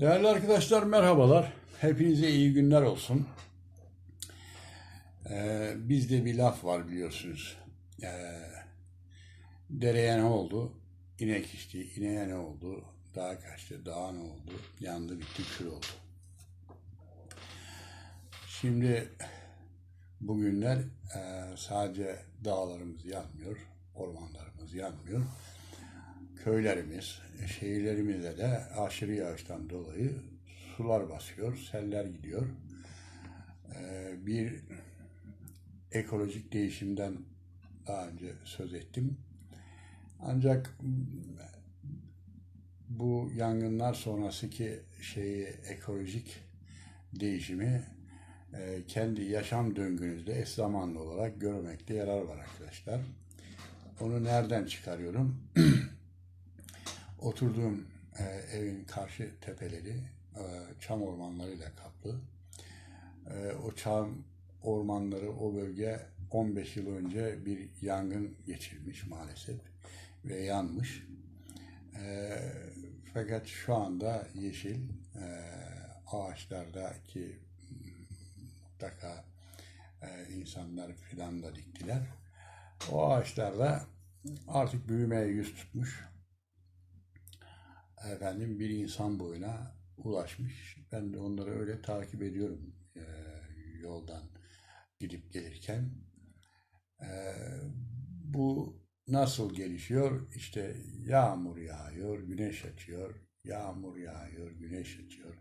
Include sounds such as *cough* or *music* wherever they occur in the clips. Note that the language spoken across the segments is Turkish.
Değerli arkadaşlar merhabalar. Hepinize iyi günler olsun. Ee, bizde bir laf var biliyorsunuz. Ee, dereye ne oldu? İnek içti. İneğe ne oldu? Dağa kaçtı. Dağa ne oldu? Yandı bitti kül oldu. Şimdi bugünler e, sadece dağlarımız yanmıyor, ormanlarımız yanmıyor köylerimiz, şehirlerimizde de aşırı yağıştan dolayı sular basıyor, seller gidiyor. Ee, bir ekolojik değişimden daha önce söz ettim. Ancak bu yangınlar sonrasındaki şeyi ekolojik değişimi e, kendi yaşam döngünüzde eş zamanlı olarak görmekte yarar var arkadaşlar. Onu nereden çıkarıyorum? *clears throat* Oturduğum e, evin karşı tepeleri e, çam ormanlarıyla kaplı. E, o çam ormanları, o bölge 15 yıl önce bir yangın geçirmiş maalesef ve yanmış. E, fakat şu anda yeşil e, ağaçlardaki mutlaka e, insanlar fidan da diktiler. O ağaçlarda artık büyümeye yüz tutmuş efendim bir insan boyuna ulaşmış. Ben de onları öyle takip ediyorum e, yoldan gidip gelirken. E, bu nasıl gelişiyor? İşte yağmur yağıyor, güneş açıyor, yağmur yağıyor, güneş açıyor,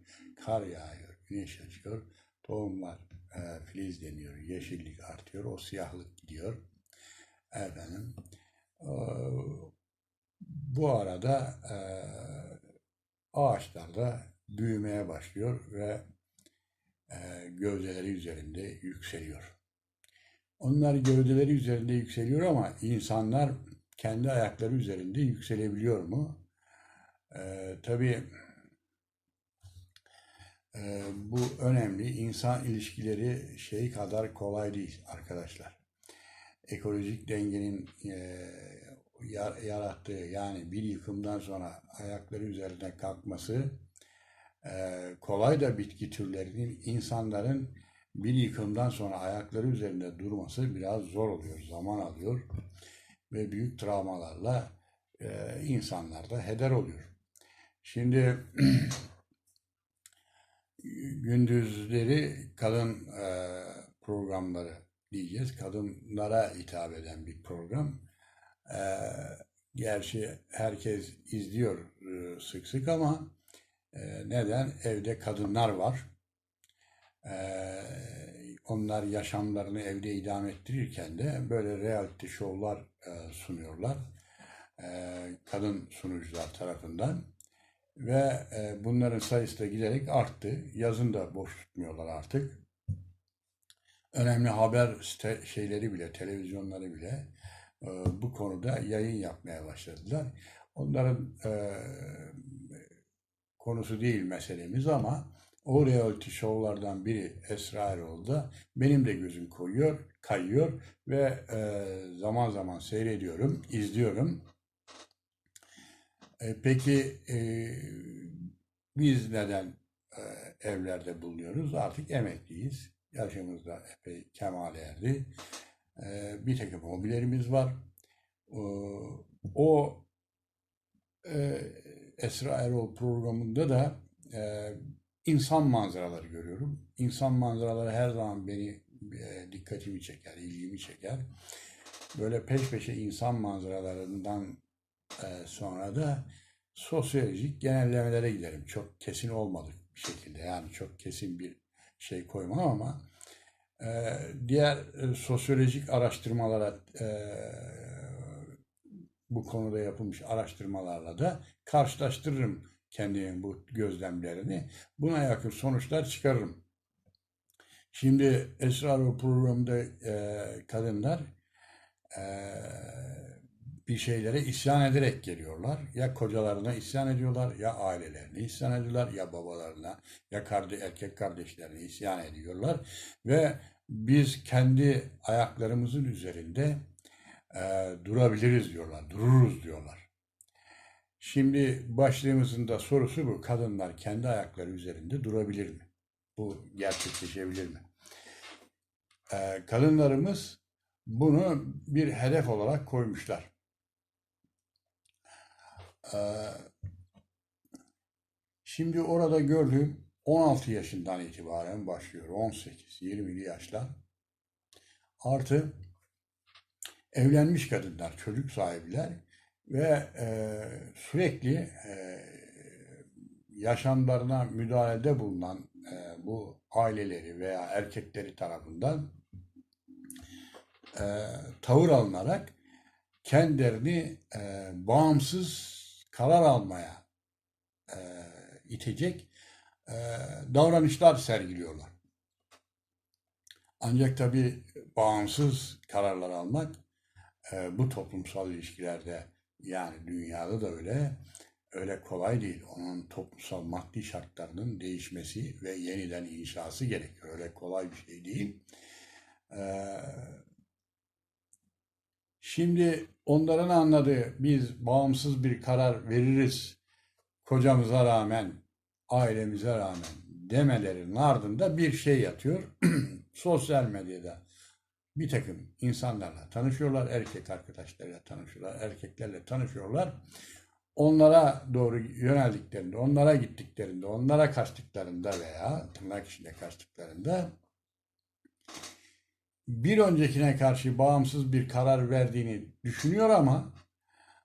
kar yağıyor, güneş açıyor, tohumlar e, filizleniyor, yeşillik artıyor, o siyahlık gidiyor. Efendim, e, bu arada e, ağaçlar da büyümeye başlıyor ve e, gövdeleri üzerinde yükseliyor. Onlar gövdeleri üzerinde yükseliyor ama insanlar kendi ayakları üzerinde yükselebiliyor mu? E, tabii e, bu önemli. İnsan ilişkileri şey kadar kolay değil arkadaşlar. Ekolojik dengenin e, yarattığı yani bir yıkımdan sonra ayakları üzerine kalkması e, kolay da bitki türlerinin insanların bir yıkımdan sonra ayakları üzerinde durması biraz zor oluyor, zaman alıyor ve büyük travmalarla e, insanlar da heder oluyor. Şimdi *clears throat* gündüzleri kadın e, programları diyeceğiz. Kadınlara hitap eden bir program. E, gerçi herkes izliyor e, sık sık ama e, neden? Evde kadınlar var. E, onlar yaşamlarını evde idame ettirirken de böyle reality şovlar e, sunuyorlar. E, kadın sunucular tarafından. Ve e, bunların sayısı da giderek arttı. Yazın da boş tutmuyorlar artık. Önemli haber site, şeyleri bile, televizyonları bile e, bu konuda yayın yapmaya başladılar. Onların e, konusu değil meselemiz ama o reality show'lardan biri Esra Erol'da benim de gözüm koyuyor, kayıyor ve e, zaman zaman seyrediyorum, izliyorum. E, peki e, biz neden e, evlerde bulunuyoruz? Artık emekliyiz. Yaşımızda epey kemale erdi e, bir takım hobilerimiz var. E, o e, Esra Erol programında da e, insan manzaraları görüyorum. İnsan manzaraları her zaman beni e, dikkatimi çeker, ilgimi çeker. Böyle peş peşe insan manzaralarından sonra da sosyolojik genellemelere giderim. Çok kesin olmadık bir şekilde. Yani çok kesin bir şey koymam ama ee, diğer e, sosyolojik araştırmalara e, bu konuda yapılmış araştırmalarla da karşılaştırırım kendimin bu gözlemlerini. Buna yakın sonuçlar çıkarırım. Şimdi Esrar ve programda e, kadınlar bir şeylere isyan ederek geliyorlar. Ya kocalarına isyan ediyorlar, ya ailelerine isyan ediyorlar, ya babalarına, ya kardeş, erkek kardeşlerine isyan ediyorlar. Ve biz kendi ayaklarımızın üzerinde e, durabiliriz diyorlar, dururuz diyorlar. Şimdi başlığımızın da sorusu bu. Kadınlar kendi ayakları üzerinde durabilir mi? Bu gerçekleşebilir mi? Ee, kadınlarımız bunu bir hedef olarak koymuşlar. Ee, şimdi orada gördüğüm 16 yaşından itibaren başlıyor. 18-20'li yaşlar. Artı evlenmiş kadınlar, çocuk sahibiler ve e, sürekli e, yaşamlarına müdahalede bulunan e, bu aileleri veya erkekleri tarafından e, tavır alınarak kendilerini e, bağımsız karar almaya e, itecek e, davranışlar sergiliyorlar. Ancak tabii bağımsız kararlar almak e, bu toplumsal ilişkilerde yani dünyada da öyle öyle kolay değil. Onun toplumsal maddi şartlarının değişmesi ve yeniden inşası gerekiyor. Öyle kolay bir şey değil. Ee, şimdi onların anladığı biz bağımsız bir karar veririz kocamıza rağmen, ailemize rağmen demelerinin ardında bir şey yatıyor. *clears throat* Sosyal medyada bir takım insanlarla tanışıyorlar, erkek arkadaşlarıyla tanışıyorlar, erkeklerle tanışıyorlar. Onlara doğru yöneldiklerinde, onlara gittiklerinde, onlara kaçtıklarında veya tırnak içinde kaçtıklarında bir öncekine karşı bağımsız bir karar verdiğini düşünüyor ama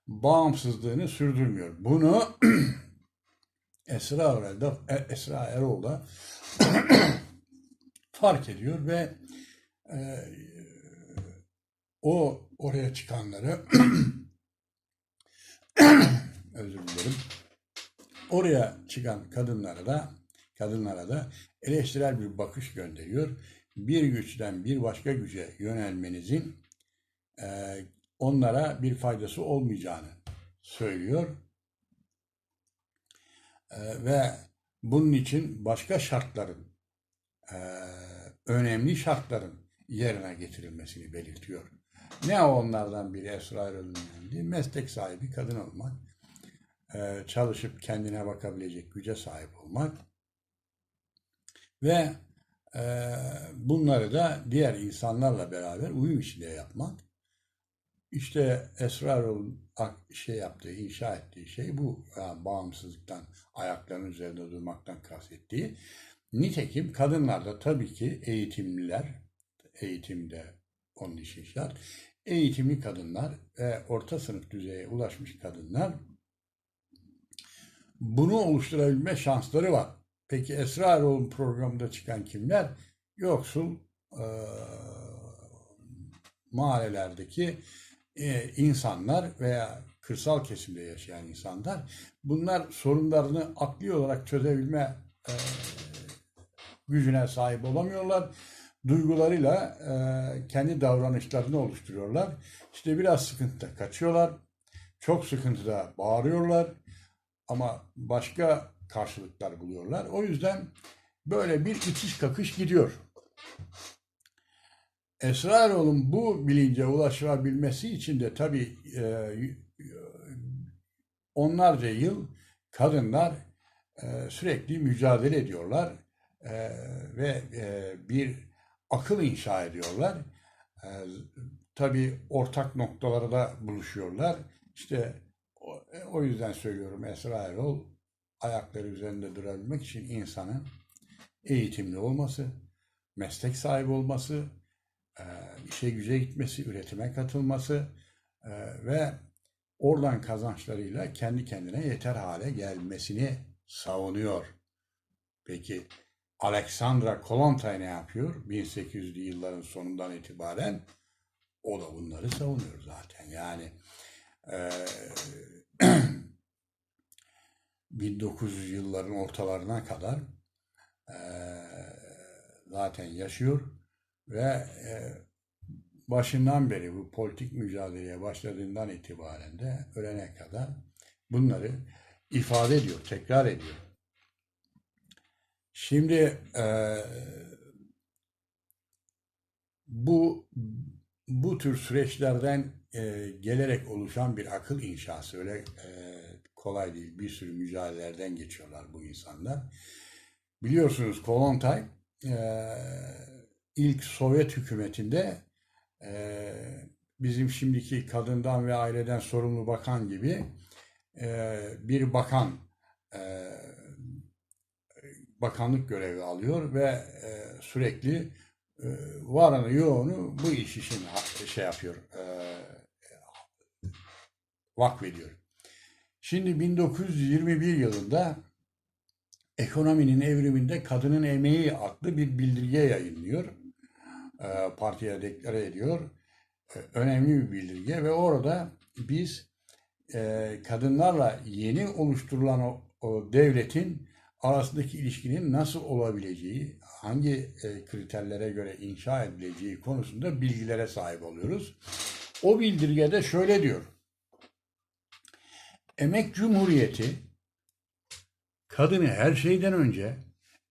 bağımsızlığını sürdürmüyor. Bunu *clears throat* Esra Erol'da, Esra Erol'da *clears throat* fark ediyor ve e, o oraya çıkanları *clears throat* özür dilerim. Oraya çıkan kadınlara da kadınlara da eleştirel bir bakış gönderiyor. Bir güçten bir başka güce yönelmenizin e, onlara bir faydası olmayacağını söylüyor. E, ve bunun için başka şartların e, önemli şartların yerine getirilmesini belirtiyor. Ne onlardan biri Esra Erol'un önemli? Meslek sahibi kadın olmak, e, çalışıp kendine bakabilecek güce sahip olmak ve bunları da diğer insanlarla beraber uyum içinde yapmak. İşte Esra Erol'un şey yaptığı, inşa ettiği şey bu yani bağımsızlıktan, ayaklarının üzerinde durmaktan kastettiği. Nitekim kadınlar da tabii ki eğitimliler, eğitimde onun için şart. Eğitimli kadınlar ve orta sınıf düzeye ulaşmış kadınlar bunu oluşturabilme şansları var. Peki Esra Erol'un programında çıkan kimler? Yoksul e, mahallelerdeki e, insanlar veya kırsal kesimde yaşayan insanlar. Bunlar sorunlarını akli olarak çözebilme e, gücüne sahip olamıyorlar duygularıyla e, kendi davranışlarını oluşturuyorlar. İşte biraz sıkıntıda kaçıyorlar. Çok sıkıntıda bağırıyorlar. Ama başka karşılıklar buluyorlar. O yüzden böyle bir itiş kakış gidiyor. Esra Erol'un bu bilince ulaşabilmesi için de tabii e, onlarca yıl kadınlar e, sürekli mücadele ediyorlar e, ve bir akıl inşa ediyorlar. E, tabii ortak noktaları da buluşuyorlar. İşte o, o yüzden söylüyorum Esra Erol ayakları üzerinde durabilmek için insanın eğitimli olması, meslek sahibi olması, e, işe güce gitmesi, üretime katılması e, ve oradan kazançlarıyla kendi kendine yeter hale gelmesini savunuyor. Peki Alexandra Kollontai ne yapıyor? 1800'lü yılların sonundan itibaren o da bunları savunuyor zaten. Yani e, *clears throat* 1900 yılların ortalarına kadar e, zaten yaşıyor ve e, başından beri bu politik mücadeleye başladığından itibaren de ölene kadar bunları ifade ediyor, tekrar ediyor. Şimdi e, bu bu tür süreçlerden e, gelerek oluşan bir akıl inşası öyle e, kolay değil. Bir sürü mücadelelerden geçiyorlar bu insanlar. Biliyorsunuz Kollontaj eee, ilk Sovyet hükümetinde eee, bizim şimdiki kadından ve aileden sorumlu bakan gibi eee, bir bakan eee, bakanlık görevi alıyor ve sürekli eee, varanı yoğunu bu iş için şey yapıyor, eee vakfediyor. Şimdi 1921 yılında Ekonominin Evriminde Kadının Emeği adlı bir bildirge yayınlıyor. Eee, partiye deklare ediyor. Eee, önemli bir bildirge ve orada biz eee, kadınlarla yeni oluşturulan o, devletin arasındaki ilişkinin nasıl olabileceği, hangi eee, kriterlere göre inşa edileceği konusunda bilgilere sahip oluyoruz. O bildirgede şöyle diyor. Emek Cumhuriyeti kadını her şeyden önce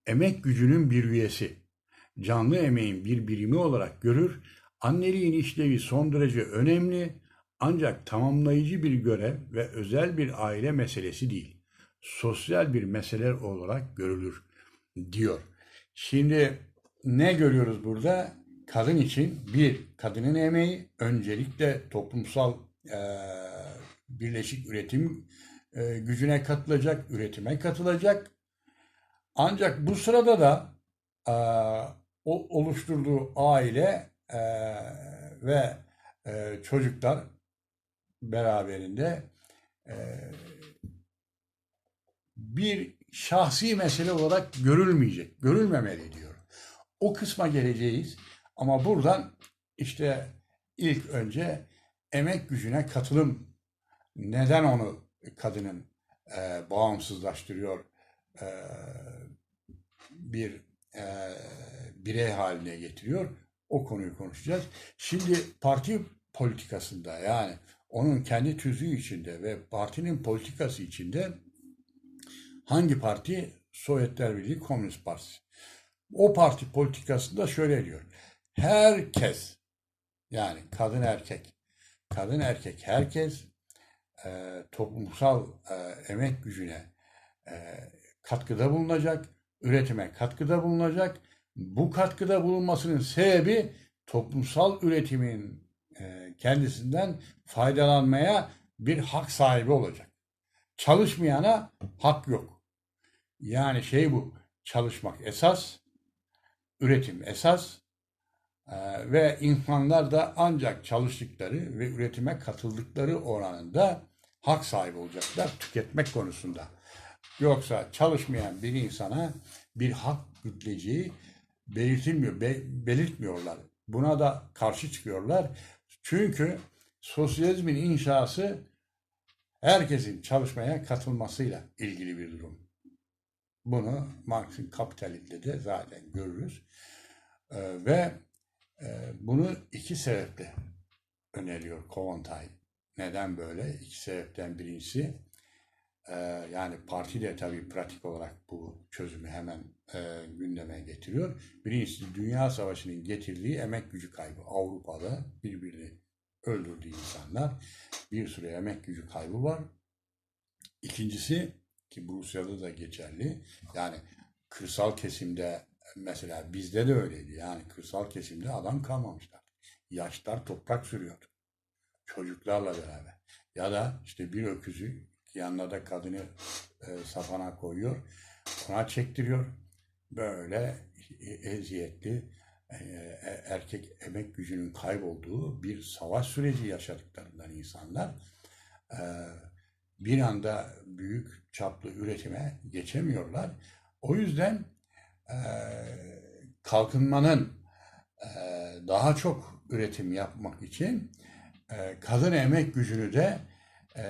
emek gücünün bir üyesi, canlı emeğin bir birimi olarak görür. Anneliğin işlevi son derece önemli ancak tamamlayıcı bir görev ve özel bir aile meselesi değil. Sosyal bir mesele olarak görülür diyor. Şimdi ne görüyoruz burada? Kadın için bir, kadının emeği öncelikle toplumsal eee, birleşik üretim eee, gücüne katılacak, üretime katılacak. Ancak bu sırada da eee, o oluşturduğu aile eee, ve çocuklar beraberinde bir şahsi mesele olarak görülmeyecek, görülmemeli diyor. O kısma geleceğiz ama buradan işte ilk önce emek gücüne katılım neden onu kadının eee, bağımsızlaştırıyor, eee, bir eee, birey haline getiriyor. O konuyu konuşacağız. Şimdi parti politikasında yani onun kendi tüzüğü içinde ve partinin politikası içinde hangi parti? Sovyetler Birliği Komünist Partisi. O parti politikasında şöyle diyor. Herkes yani kadın erkek, kadın erkek herkes e, toplumsal e, emek gücüne e, katkıda bulunacak, üretime katkıda bulunacak. Bu katkıda bulunmasının sebebi toplumsal üretimin e, kendisinden faydalanmaya bir hak sahibi olacak. Çalışmayana hak yok. Yani şey bu, çalışmak esas, üretim esas e, ve insanlar da ancak çalıştıkları ve üretime katıldıkları oranında hak sahibi olacaklar tüketmek konusunda. Yoksa çalışmayan bir insana bir hak yükleyeceği belirtilmiyor, be- belirtmiyorlar. Buna da karşı çıkıyorlar. Çünkü sosyalizmin inşası herkesin çalışmaya katılmasıyla ilgili bir durum. Bunu Marx'ın Kapital'inde de zaten görürüz. Ee, ve e, bunu iki sebeple öneriyor Kollontaj. Neden böyle? İki sebepten birincisi e, yani parti de tabii pratik olarak bu çözümü hemen e, gündeme getiriyor. Birincisi Dünya Savaşı'nın getirdiği emek gücü kaybı. Avrupa'da birbirini öldürdüğü insanlar bir sürü emek gücü kaybı var. İkincisi ki Rusya'da da geçerli. Yani kırsal kesimde mesela bizde de öyleydi. Yani kırsal kesimde adam kalmamışlar. Yaşlar toprak sürüyordu. Çocuklarla beraber. Ya da işte bir öküzü yanına da kadını e, safana koyuyor. Ona çektiriyor. Böyle eziyetli e, e- erkek emek gücünün kaybolduğu bir savaş süreci yaşadıklarından insanlar e, bir anda büyük çaplı üretime geçemiyorlar. O yüzden e, kalkınmanın e, daha çok üretim yapmak için e, kadın emek gücünü de e,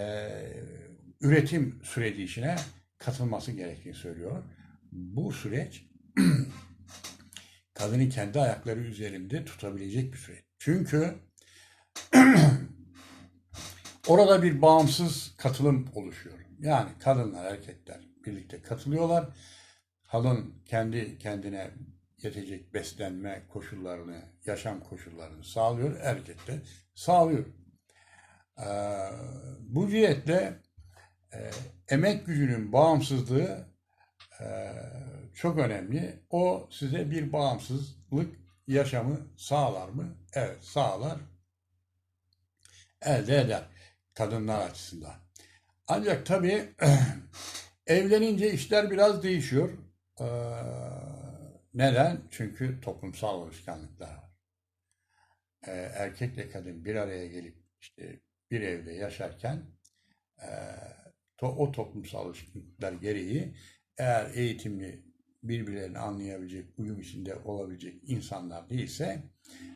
üretim süreci içine katılması gerektiğini söylüyor. Bu süreç *clears throat* kadını kendi ayakları üzerinde tutabilecek bir süreç. Çünkü *clears throat* orada bir bağımsız katılım oluşuyor. Yani kadınlar, erkekler birlikte katılıyorlar. Kadın kendi kendine yetecek beslenme koşullarını, yaşam koşullarını sağlıyor. Erkek de sağlıyor. Ee, bu cihetle e, emek gücünün bağımsızlığı e, çok önemli. O size bir bağımsızlık yaşamı sağlar mı? Evet, sağlar. Elde eder kadınlar açısından. Ancak tabii *clears throat* evlenince işler biraz değişiyor. Ee, neden? Çünkü toplumsal alışkanlıklar var. Ee, erkekle kadın bir araya gelip işte bir evde yaşarken e, to- o toplumsal alışkanlıklar gereği eğer eğitimli birbirlerini anlayabilecek, uyum içinde olabilecek insanlar değilse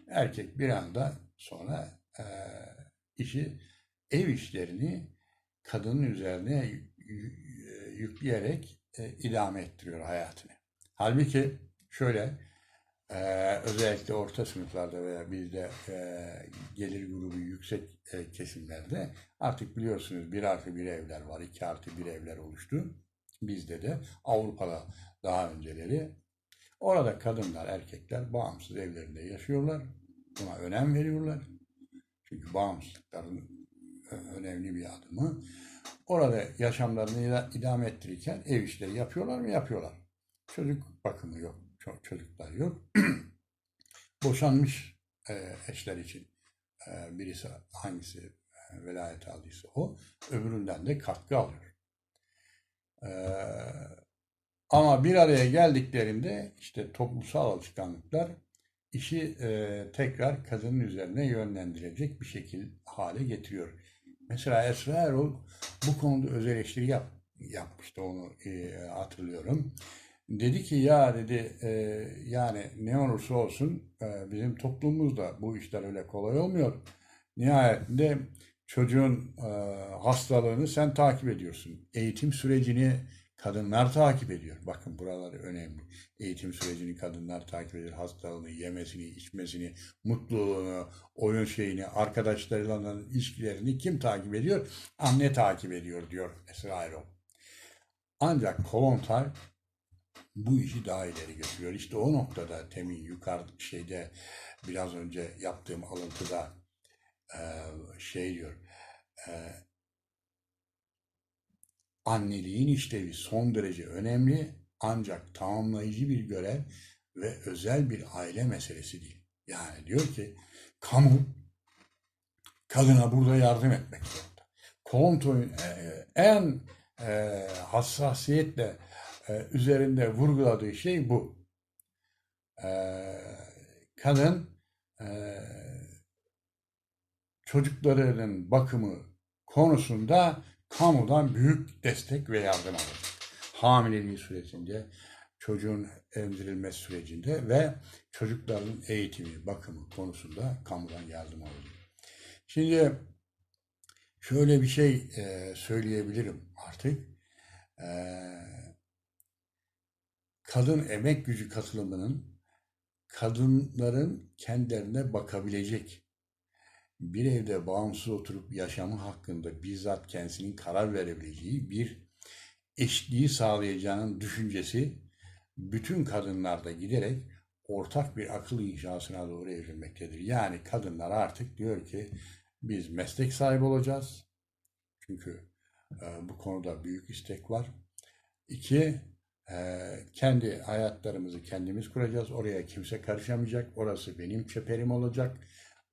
erkek bir anda sonra e, işi ev işlerini kadının üzerine y- yükleyerek e, idame ettiriyor hayatını. Halbuki şöyle e, özellikle orta sınıflarda veya bizde e, gelir grubu yüksek e, kesimlerde artık biliyorsunuz bir artı bir evler var, iki artı bir evler oluştu. Bizde de Avrupa'da daha önceleri. Orada kadınlar, erkekler bağımsız evlerinde yaşıyorlar. Buna önem veriyorlar. Çünkü bağımsızlıkların e, önemli bir adımı. Orada yaşamlarını ida- idame ettirirken ev işleri yapıyorlar mı? Yapıyorlar. Çocuk bakımı yok. Çok çocuklar yok. *clears throat* Boşanmış e, eşler için e, birisi hangisi e, velayet aldıysa o, öbüründen de katkı alıyor. E, ama bir araya geldiklerinde işte toplumsal alışkanlıklar işi e, tekrar kadının üzerine yönlendirecek bir şekil hale getiriyor. Mesela Esra Erol bu konuda öz eleştiri yap, yapmıştı onu e, hatırlıyorum. Dedi ki ya dedi e, yani ne olursa olsun e, bizim toplumumuzda bu işler öyle kolay olmuyor. Nihayetinde çocuğun e, hastalığını sen takip ediyorsun. Eğitim sürecini kadınlar takip ediyor. Bakın buraları önemli. Eğitim sürecini kadınlar takip ediyor. Hastalığını, yemesini, içmesini, mutluluğunu, oyun şeyini, arkadaşlarıyla olan ilişkilerini kim takip ediyor? Anne takip ediyor diyor Esra Erol. Ancak Kolontar bu işi daha ileri götürüyor. İşte o noktada temin yukarı şeyde biraz önce yaptığım alıntıda e, şey diyor. e, anneliğin işlevi son derece önemli ancak tamamlayıcı bir görev ve özel bir aile meselesi değil. Yani diyor ki kamu kadına burada yardım etmek zorunda. Konto'nun e, en e, hassasiyetle e, üzerinde vurguladığı şey bu. E, kadın e, çocuklarının bakımı konusunda kamudan büyük destek ve yardım alır. Hamileliği sürecince, çocuğun emzirilmesi sürecinde ve çocukların eğitimi, bakımı konusunda kamudan yardım alır. Şimdi şöyle bir şey e, söyleyebilirim artık. E, kadın emek gücü katılımının kadınların kendilerine bakabilecek bir evde bağımsız oturup yaşamı hakkında bizzat kendisinin karar verebileceği bir eşliği sağlayacağının düşüncesi bütün kadınlarda giderek ortak bir akıl inşasına doğru evrilmektedir. Yani kadınlar artık diyor ki biz meslek sahibi olacağız. Çünkü e, bu konuda büyük istek var. İki, kendi hayatlarımızı kendimiz kuracağız. Oraya kimse karışamayacak. Orası benim çeperim olacak.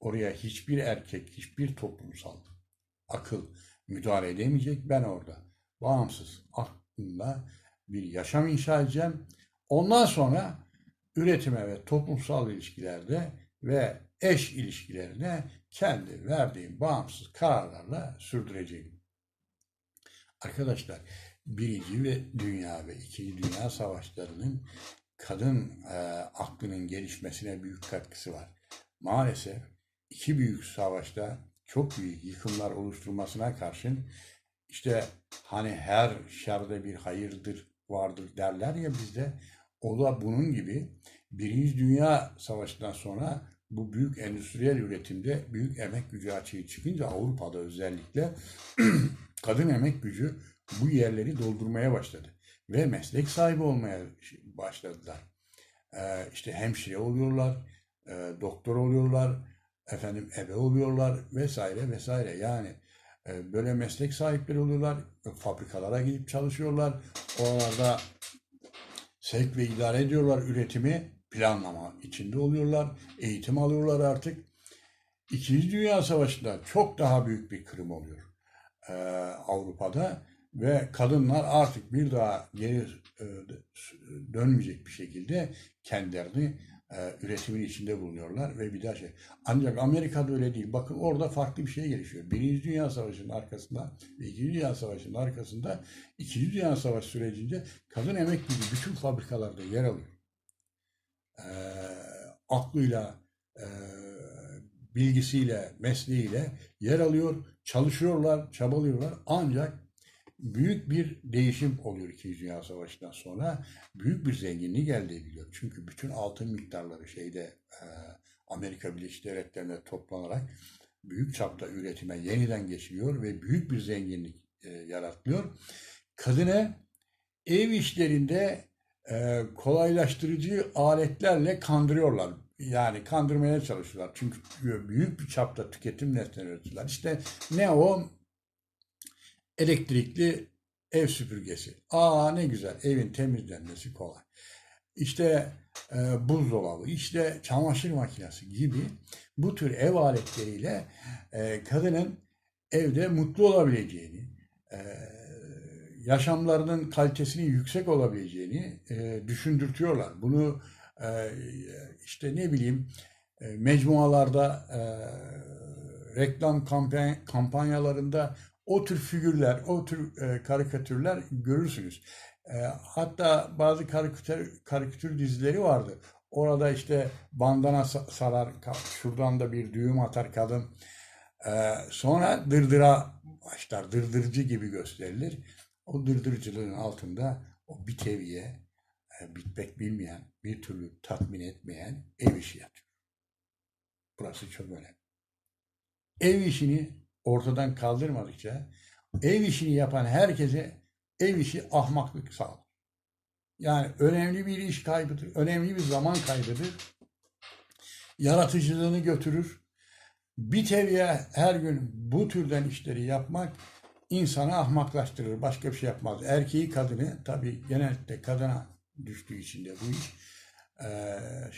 Oraya hiçbir erkek, hiçbir toplumsal akıl müdahale edemeyecek. Ben orada bağımsız aklımla bir yaşam inşa edeceğim. Ondan sonra üretime ve toplumsal ilişkilerde ve eş ilişkilerine kendi verdiğim bağımsız kararlarla sürdüreceğim. Arkadaşlar, Birinci ve Dünya ve İkinci Dünya Savaşları'nın kadın e, aklının gelişmesine büyük katkısı var. Maalesef iki büyük savaşta çok büyük yıkımlar oluşturmasına karşın işte hani her şerde bir hayırdır vardır derler ya bizde o da bunun gibi Birinci Dünya Savaşı'ndan sonra bu büyük endüstriyel üretimde büyük emek gücü açığı çıkınca Avrupa'da özellikle *clears throat* kadın emek gücü bu yerleri doldurmaya başladı ve meslek sahibi olmaya başladılar. Ee, işte hemşire oluyorlar, e, doktor oluyorlar, efendim ebe oluyorlar vesaire vesaire. Yani e, böyle meslek sahipleri oluyorlar. Fabrikalara gidip çalışıyorlar. Oralarda sevk ve idare ediyorlar üretimi. Planlama içinde oluyorlar. Eğitim alıyorlar artık. İkinci Dünya Savaşı'nda çok daha büyük bir kırım oluyor e, Avrupa'da ve kadınlar artık bir daha geri e, dönmeyecek bir şekilde kendilerini e, üretimin içinde bulunuyorlar ve bir daha şey. Ancak Amerika'da öyle değil. Bakın orada farklı bir şey gelişiyor. Birinci Dünya Savaşı'nın arkasında ve İkinci Dünya Savaşı'nın arkasında İkinci Dünya Savaşı sürecinde kadın emekli bütün fabrikalarda yer alıyor. E, aklıyla, e, bilgisiyle, mesleğiyle yer alıyor, çalışıyorlar, çabalıyorlar. Ancak büyük bir değişim oluyor İkinci Dünya Savaşı'ndan sonra. Büyük bir zenginlik elde ediliyor. Çünkü bütün altın miktarları şeyde e, Amerika Birleşik Devletleri'nde toplanarak büyük çapta üretime yeniden geçiliyor ve büyük bir zenginlik e, yaratılıyor. Kadına ev işlerinde e, kolaylaştırıcı aletlerle kandırıyorlar. Yani kandırmaya çalışıyorlar. Çünkü büyük bir çapta tüketim nesneleri üretiyorlar. İşte ne o? Elektrikli ev süpürgesi. Aa ne güzel. Evin temizlenmesi kolay. İşte e, buzdolabı, işte çamaşır makinesi gibi bu tür ev aletleriyle e, kadının evde mutlu olabileceğini, e, yaşamlarının kalitesinin yüksek olabileceğini e, düşündürtüyorlar. Bunu e, işte ne bileyim e, mecmualarda, e, reklam kampanya, kampanyalarında o tür figürler, o tür e, karikatürler görürsünüz. E, hatta bazı karikatür, karikatür dizileri vardı. Orada işte bandana sarar, şuradan da bir düğüm atar kadın. E, sonra dırdıra başlar, dırdırıcı gibi gösterilir. O dırdırıcılığın altında o bir teviye, e, bitmek bilmeyen, bir türlü tatmin etmeyen ev işi yatıyor. Burası çok önemli. Ev işini ortadan kaldırmadıkça ev işini yapan herkese ev işi ahmaklık sağlar. Yani önemli bir iş kaybıdır, önemli bir zaman kaybıdır. Yaratıcılığını götürür. Bir teviye her gün bu türden işleri yapmak insanı ahmaklaştırır. Başka bir şey yapmaz. Erkeği kadını tabii genellikle kadına düştüğü için de bu iş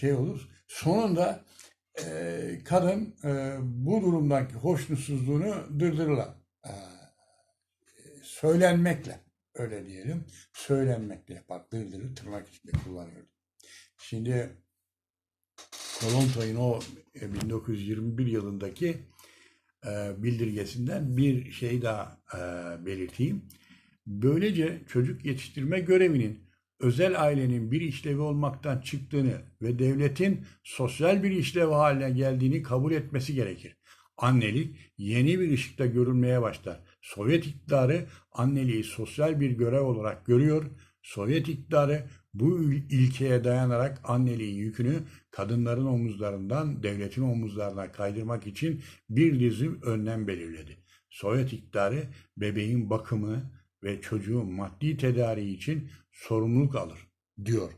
şey olur. Sonunda kadın bu durumdaki hoşnutsuzluğunu dırdırla söylenmekle öyle diyelim söylenmekle yapar. Dırdırı tırnak içinde kullanıyor. Şimdi Kolontay'ın o 1921 yılındaki bildirgesinden bir şey daha belirteyim. Böylece çocuk yetiştirme görevinin özel ailenin bir işlevi olmaktan çıktığını ve devletin sosyal bir işlevi haline geldiğini kabul etmesi gerekir. Annelik yeni bir ışıkta görülmeye başlar. Sovyet iktidarı anneliği sosyal bir görev olarak görüyor. Sovyet iktidarı bu ilkeye dayanarak anneliğin yükünü kadınların omuzlarından devletin omuzlarına kaydırmak için bir dizi önlem belirledi. Sovyet iktidarı bebeğin bakımı ve çocuğun maddi tedariği için sorumluluk alır diyor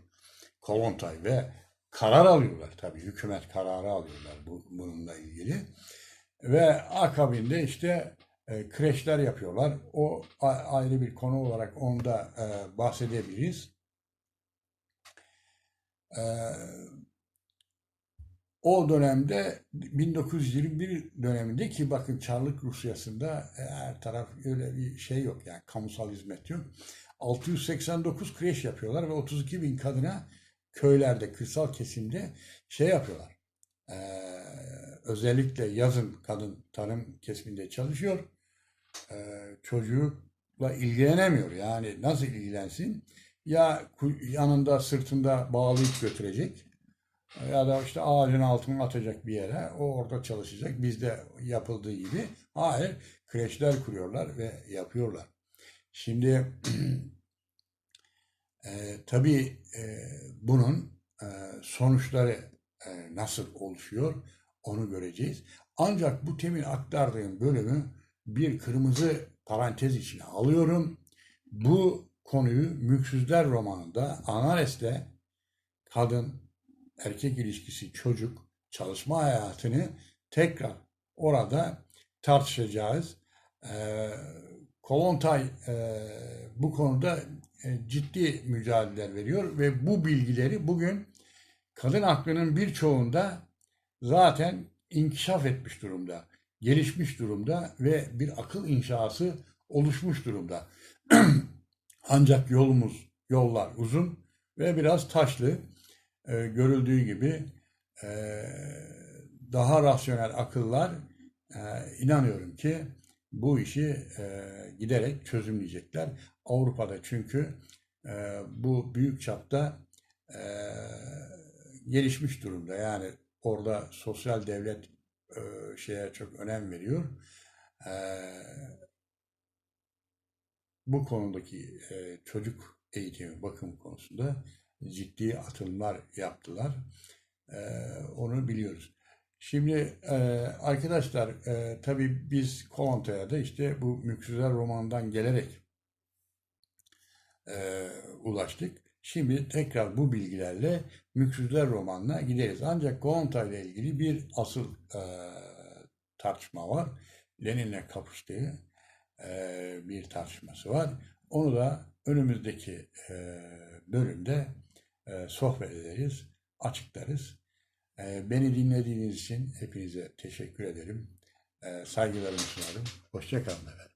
Kolontay ve karar alıyorlar tabii hükümet kararı alıyorlar bu, bununla ilgili ve akabinde işte e, kreşler yapıyorlar. O a, ayrı bir konu olarak onda e, bahsedebiliriz. E, o dönemde 1921 döneminde ki bakın Çarlık Rusyası'nda e, her taraf öyle bir şey yok yani kamusal hizmet yok. 689 kreş yapıyorlar ve 32 bin kadına köylerde, kırsal kesimde şey yapıyorlar. Ee, özellikle yazın kadın tarım kesiminde çalışıyor. Ee, çocukla ilgilenemiyor. Yani nasıl ilgilensin? Ya yanında sırtında bağlayıp götürecek ya da işte ağacın altına atacak bir yere o orada çalışacak bizde yapıldığı gibi hayır kreşler kuruyorlar ve yapıyorlar. Şimdi *clears throat* e, tabii e, bunun e, sonuçları e, nasıl oluşuyor onu göreceğiz. Ancak bu temin aktardığım bölümü bir kırmızı parantez içine alıyorum. Bu konuyu Mülksüzler romanında Anares'te kadın, erkek ilişkisi, çocuk, çalışma hayatını tekrar orada tartışacağız. E, Kolontay e, bu konuda e, ciddi mücadeleler veriyor ve bu bilgileri bugün kadın aklının birçoğunda zaten inkişaf etmiş durumda, gelişmiş durumda ve bir akıl inşası oluşmuş durumda. *clears throat* Ancak yolumuz, yollar uzun ve biraz taşlı. Ee, görüldüğü gibi e, daha rasyonel akıllar e, inanıyorum ki bu işi e, giderek çözümleyecekler. Avrupa'da çünkü e, bu büyük çapta e, gelişmiş durumda. Yani orada sosyal devlet e, şeye çok önem veriyor. E, bu konudaki e, çocuk eğitimi, bakım konusunda ciddi atılımlar yaptılar. E, onu biliyoruz. Şimdi e, arkadaşlar e, tabii biz Kolonta'ya da işte bu Mülksüzler romanından gelerek e, ulaştık. Şimdi tekrar bu bilgilerle Mülksüzler romanına gideriz. Ancak Kolonta ile ilgili bir asıl e, tartışma var. Lenin'le kapıştığı e, bir tartışması var. Onu da önümüzdeki e, bölümde e, sohbet ederiz, açıklarız. E, beni dinlediğiniz için hepinize teşekkür ederim. E, saygılarımı sunarım. Hoşçakalın efendim.